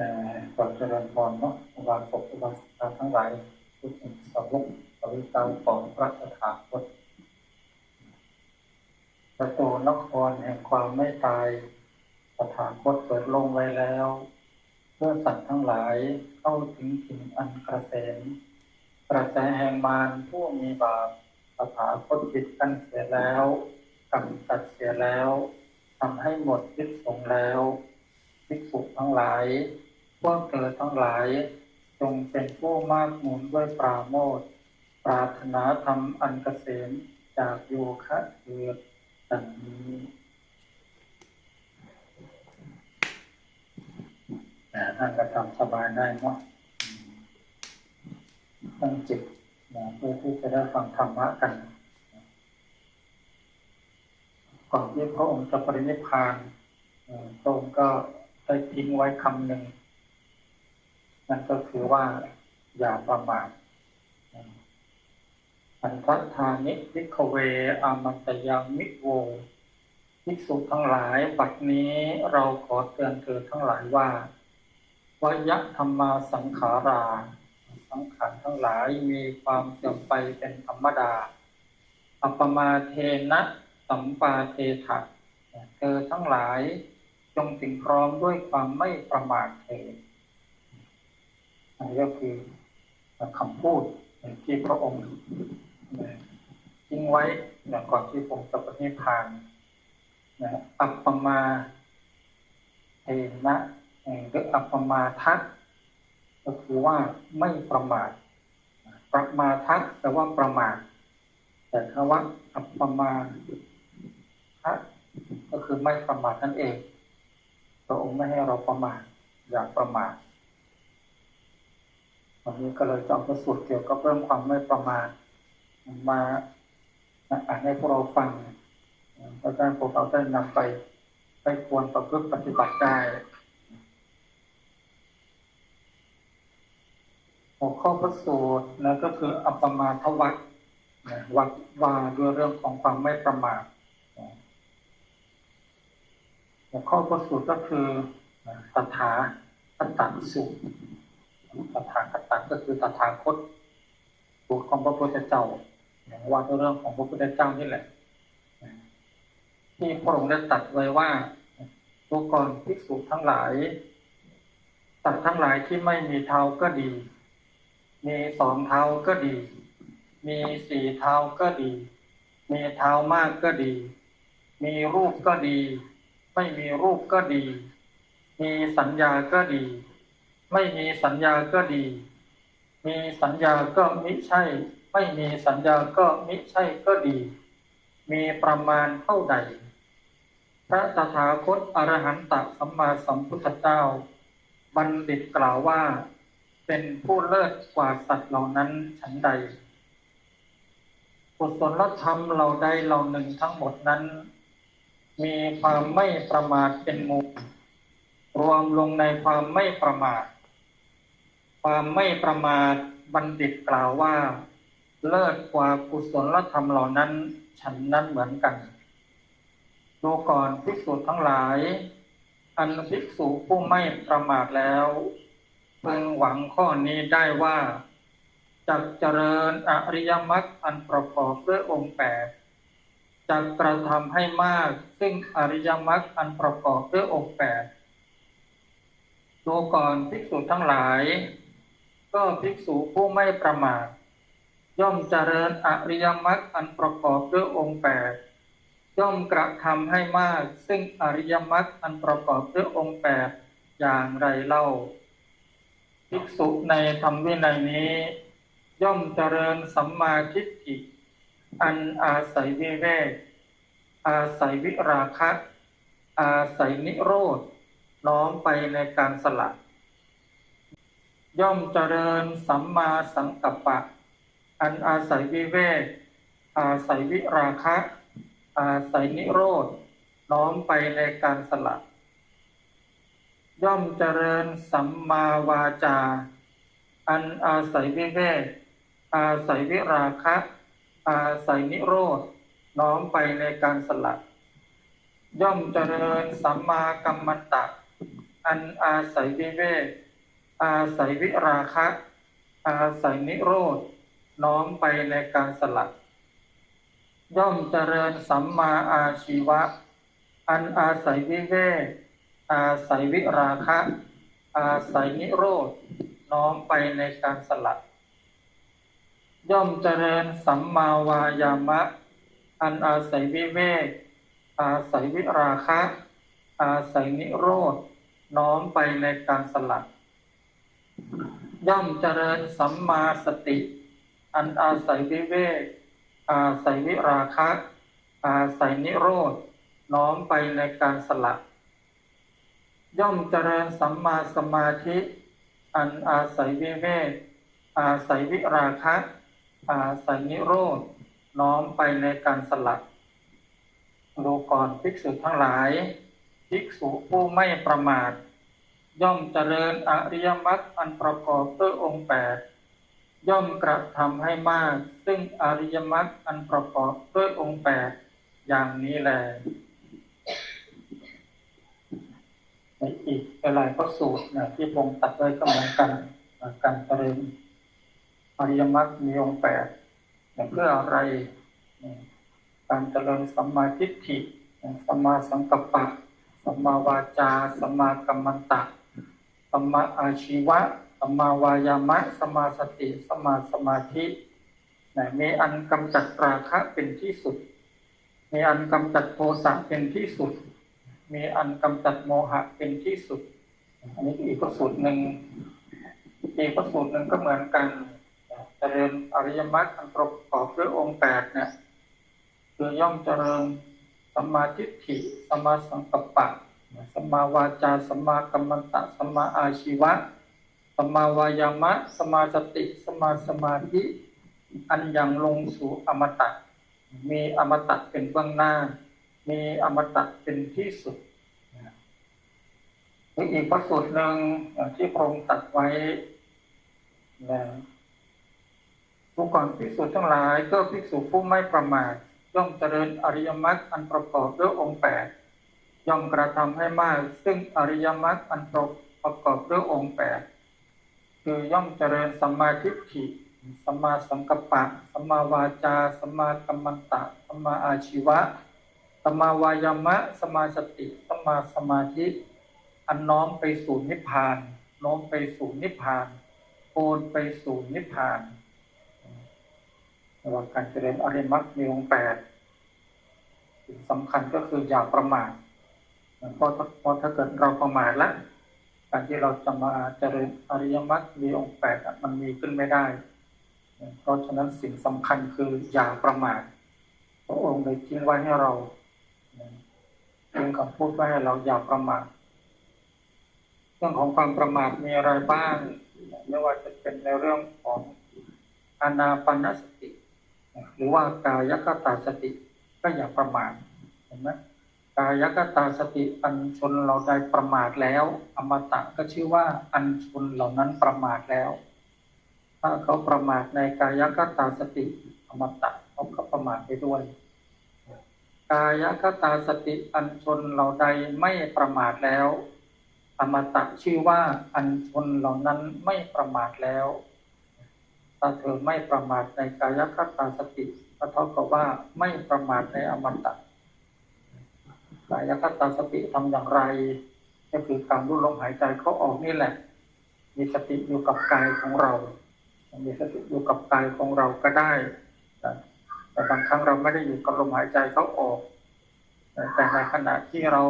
แต่กอเจริญพรเนาะอุบาสกอุบาสิกาทั้งหลายทุกสิ่งสาวกสวิกาของพระสถาคตประตูนครแห่งความไม่ตายสถาคตเปิดลงไว้แล้ว เพื่อสัตว์ทั้งหลายเข้าถึงถิ่นอันกระเสมกระแสแห่งมารผู้มีบาปสถาคตปิดกันเสียแล้วกำจัดเสียแล้วทำให้หมดพิษสงแล้วภิกษุทั้งหลาย พวกเธอทั้งหลายจงเป็นผู้มากหมุนด้วยปราโมทปรารถนาธรรมอันเกษมจากโยคะเถิดดังนี้แต่ท่านก็ทำสบายได้เนาะตั้งจิตนะเพื่อที่จะได้ฟังธรรมะกันก่อนที่พระองค์จะปรินิพพานเอ่อพระองค์ก็ได้ทิ้งไว้คำหนึ่ง นั่นก็คือว่าอย่าประมาทอันทัทานิพิกเวอามันตยังมิโวภิกษุทั้งหลายบัดนี้เราขอเตือนเธอทั้งหลายว่าวยะธรรมาสังขารา สังขารทั้งหลายมีความเสื่อมไปเป็นธรรมดา อัปปมาเทนะสัมปาเทถะเธอทั้งหลายจงถึงพร้อมด้วยความไม่ประมาทเถิด อันนี้ก็คือคำพูดที่พระองค์ทิ้งไว้ก่อนที่ผมจะปฏิพานนะอัปปมาเทนะหรืออัปปมาทัศก็คือว่าไม่ประมาทประมาทัศแปลว่าประมาทแต่คำว่าอัปปมาทัศก็คือไม่ประมาทนั่นเองพระองค์ไม่ให้เราประมาทอย่าประมาท วันนี้ก็เลยจอาพระสูตรเกี่ยวกับเรื่องความไม่ประมาทมาอ่านให้พวกเราฟังพระอาจารย์พวกเราได้นำไปไปควรประพฤติปฏิบัติได้หัวข้อพระสูตรนะก็คืออัปปมาทวัตวัดว่าด้วยเรื่องของความไม่ประมาทหัวข้อพระสูตรก็คือตถาคตสูตร ตถาคตก็คือตถาคตสูตรของพระพุทธเจ้าว่าด้วยเรื่องของพระพุทธเจ้านี่แหละที่พระองค์ได้ตรัสไว้ว่าตัวก่อนภิกษุทั้งหลายสัตว์ทั้งหลายที่ไม่มีเท้าก็ดี มีสองเท้าก็ดี มีสี่เท้าก็ดี มีเท้ามากก็ดี มีรูปก็ดี ไม่มีรูปก็ดี มีสัญญาก็ดี ไม่มีสัญญาก็ดี มีสัญญาก็มิใช่ ไม่มีสัญญาก็มิใช่ก็ดี มีประมาณเท่าใด พระตถาคตอรหันตสัมมาสัมพุทธเจ้า บัณฑิตกล่าวว่า เป็นผู้เลิศกว่าสัตว์เหล่านั้นฉันใดกุศลธรรมเหล่าใดเหล่าหนึ่งทั้งหมดนั้น มีความไม่ประมาทเป็นมูลรวมลงในความไม่ประมาท ความไม่ประมาทบัณฑิตกล่าวว่า เลิศกว่ากุศลธรรมเหล่านั้น ฉันนั้นเหมือนกันดูก่อนภิกษุทั้งหลาย อันภิกษุผู้ไม่ประมาทแล้วพึงหวังข้อนี้ได้ว่าจักเจริญอริยมรรคอันประกอบด้วยองค์แปดจะกระทำให้มาก ซึ่งอริยมรรคอันประกอบด้วยองค์แปดดูก่อนภิกษุทั้งหลาย ก็ภิกษุผู้ไม่ประมาทย่อมเจริญอริยมรรคอันประกอบด้วยองค์แปดย่อมกระทำให้มาก ซึ่งอริยมรรคอันประกอบด้วยองค์แปดอย่างไรเล่า ภิกษุในธรรมวินัยนี้ ย่อมเจริญสัมมาทิฏฐิอันอาศัยวิเวกอาศัยวิราคะ อาศัยนิโรธน้อมไปในการสละ ย่อมเจริญสัมมาสังกัปปะ อันอาศัยวิเวกอาศัยวิราคะ อาศัยนิโรธน้อมไปในการสละ ย่อมเจริญสัมมาวาจา อันอาศัยวิเวกอาศัยวิราคะ อาศัยนิโรธน้อมไปในการสละ ย่อมเจริญสัมมากัมมันตะออันอาศัยวิเวก อาศัยวิราคะ อาศัยนิโรธน้อมไปในการสลัด ย่อมเจริญสัมมาอาชีวะ อันอาศัยวิเวกอาศัยวิราคะ อาศัยนิโรธน้อมไปในการสลัด ย่อมเจริญสัมมาวายามะ อันอาศัยวิเวกอาศัยวิราคะ อาศัยนิโรธน้อมไปในการสลัด ย่อมเจริญสัมมาสติ อันอาศัยวิเวกอาศัยวิราคะ อาศัยนิโรธน้อมไปในการสลัดย่อมเจริญสัมมาสมาธิ อันอาศัยวิเวกอาศัยวิราคะ อาศัยนิโรธน้อมไปในการสลัดดูก่อนภิกษุทั้งหลายภิกษุผู้ไม่ประมาท ย่อมเจริญอริยมรรคอันประกอบด้วยองค์แปดย่อมกระทำให้มาก ซึ่งอริยมรรคอันประกอบด้วยองค์แปดอย่างนี้แหละในอีกหลายพระสูตรนะที่พงตัดไว้ก็เหมือนกันการเจริญอริยมรรคมีองค์แปดเพื่ออะไร การเจริญสัมมาทิฏฐิสัมมาสังกัปปะสัมมาวาจาสัมมากัมมันตะ สัมมาอาชีวะสัมมาวายามะสมาสติสมาสมาธินะมีอันกำจัดราคะเป็นที่สุด มีอันกำจัดโทสะเป็นที่สุด มีอันกำจัดโมหะเป็นที่สุด อันนี้อีกสูตรหนึ่งอีกสูตรหนึ่งก็เหมือนกันเจริญอริยมรรคอันประกอบด้วยองค์แปดเนี่ยคือย่อมเจริญสมาทิฐิสัมมาสังกัปปะ สัมมาวาจาสัมมากัมมันตะสัมมาอาชีวะสัมมาวายามะสัมมาสติสัมมาสมาธิอันยังลงสู่อมตะ มีอมตะเป็นเบื้องหน้า มีอมตะเป็นที่สุดหรืออีกพระสูตรหนึ่งที่พระองค์ตัดไว้นะผู้ก่อนภิกษุทั้งหลายก็ภิกษุผู้ไม่ประมาทย่อมเจริญอริยมรรคอันประกอบด้วยองค์แปด ย่อมกระทำให้มาก ซึ่งอริยมรรคอันประกอบด้วยองค์แปดคือย่อมเจริญสัมมาทิฏฐิสัมมาสังกัปปะสัมมาวาจาสัมมากัมมันตะสัมมาอาชีวะสัมมาวายามะสัมมาสติสัมมาสมาธิ อันน้อมไปสู่นิพพาน น้อมไปสู่นิพพานโอนไปสู่นิพพานระหว่างการเจริญอริยมรรคมีองค์แปดสิ่งสำคัญก็คืออย่าประมาท เพราะเพราะถ้าเกิดเราประมาทแล้วการที่เราจะมาเจริญอริยมรรคมีองค์แปดมันมีขึ้นไม่ได้ เพราะฉะนั้นสิ่งสำคัญคืออย่าประมาทพระองค์ได้ทิ้งไว้ให้เราทิ้งคำพูดไว้ให้เราอย่าประมาทเรื่องของความประมาทมีอะไรบ้างไม่ว่าจะเป็นในเรื่องของอานาปานสติ หรือว่ากายคตาสติก็อย่าประมาทเห็นไหม กายคตาสติอันชนเราได้ประมาทแล้ว อมตะก็ชื่อว่าอันชนเหล่านั้นประมาทแล้ว ถ้าเขาประมาทในกายคตาสติอมตะเขาก็ประมาทไปด้วย กายคตาสติอันชนเราใดไม่ประมาทแล้ว อมตะชื่อว่าอันชนเหล่านั้นไม่ประมาทแล้ว ถ้าเธอไม่ประมาทในกายคตาสติก็เท่ากับว่าไม่ประมาทในอมตะ กายคตาสติทำอย่างไร ก็คือการรู้ลมหายใจเขาออกนี่แหละ มีสติอยู่กับกายของเรา มีสติอยู่กับกายของเราก็ได้ แต่บางครั้งเราไม่ได้อยู่กับลมหายใจเขาออก แต่ในขณะที่เรา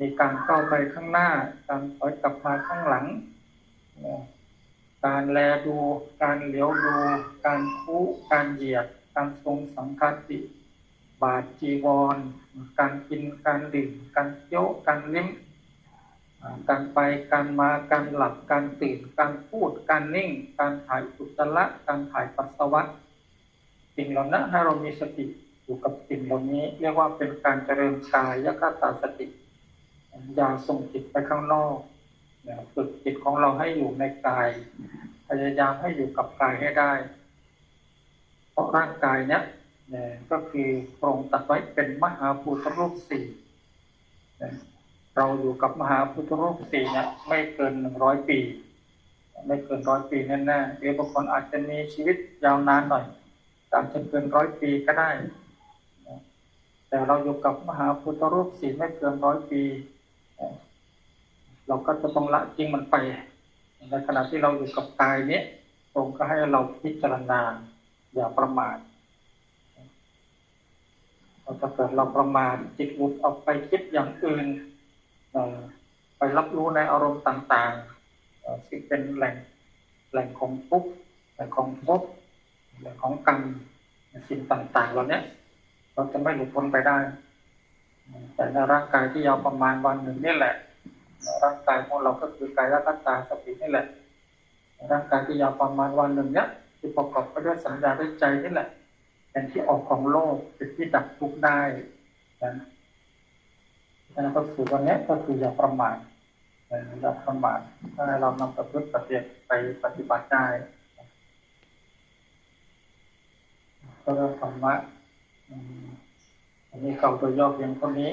มีการเข้าไปข้างหน้า การถอยกลับมาข้างหลัง การแลดู การเหลียวดู การคู่การเหยียด การทรงสังคติ บาทจีวร การกินการดื่มการเคี้ยวการลิ้มการไปการมาการหลับการตื่นการพูดการนิ่ง การถ่ายอุจจาระการถ่ายปัสสาวะสิ่งเหล่านั้นให้เรามีสติอยู่กับสิ่งเหล่านี้ เรียกว่าเป็นการเจริญกายคตาสติ อย่าส่งจิตไปข้างนอกฝึกจิตของเราให้อยู่ในกาย พยายามให้อยู่กับกายให้ได้ เพราะร่างกายเนี้ย ก็คือพระองค์ตัดไว้เป็นมหาภูตรูปสี่เราอยู่กับมหาพุทธรูปสี่เนี่ยไม่เกินหนึ่งร้อยปี ไม่เกินร้อยปีแน่ๆหรือบางคนอาจจะมีชีวิตยาวนานหน่อยอาจจะเกินร้อยปีก็ได้ แต่เราอยู่กับมหาพุทธรูปสี่ไม่เกินร้อยปี เราก็จะต้องละทิ้งมันไป ในขณะที่เราอยู่กับกายเนี้ยตรงก็ให้เราพิจารณา อย่าประมาท เราจะเกิดเราประมาทจิตหลุดออกไปคิดอย่างอื่นไปรับรู้ในอารมณ์ต่างๆเอ่อที่เป็นแหล่งแหล่งของทุกข์แหล่งของภพแหล่งของกรรมสิ่งต่างๆเหล่านี้เราจะไม่หลุดพ้นไปได้ แต่ในร่างกายที่ยาวประมาณวันหนึ่งนี่แหละร่างกายของเราก็คือกายและตาสตินี่แหละ ร่างกายที่ยาวประมาณวันหนึ่งเนี้ยที่ประกอบไปด้วยสัญญาด้วยใจนี่แหละ เป็นที่ออกของโลกเป็นที่ดับทุกข์ได้นะนั่นก็คือวันนี้ก็คืออย่าประมาทอย่าประมาทถ้าเรานำประพฤติปฏิบัติไปปฏิบัติได้ก็เรื่องธรรมะอันนี้เก่าตัวย่อเพียงเท่านี้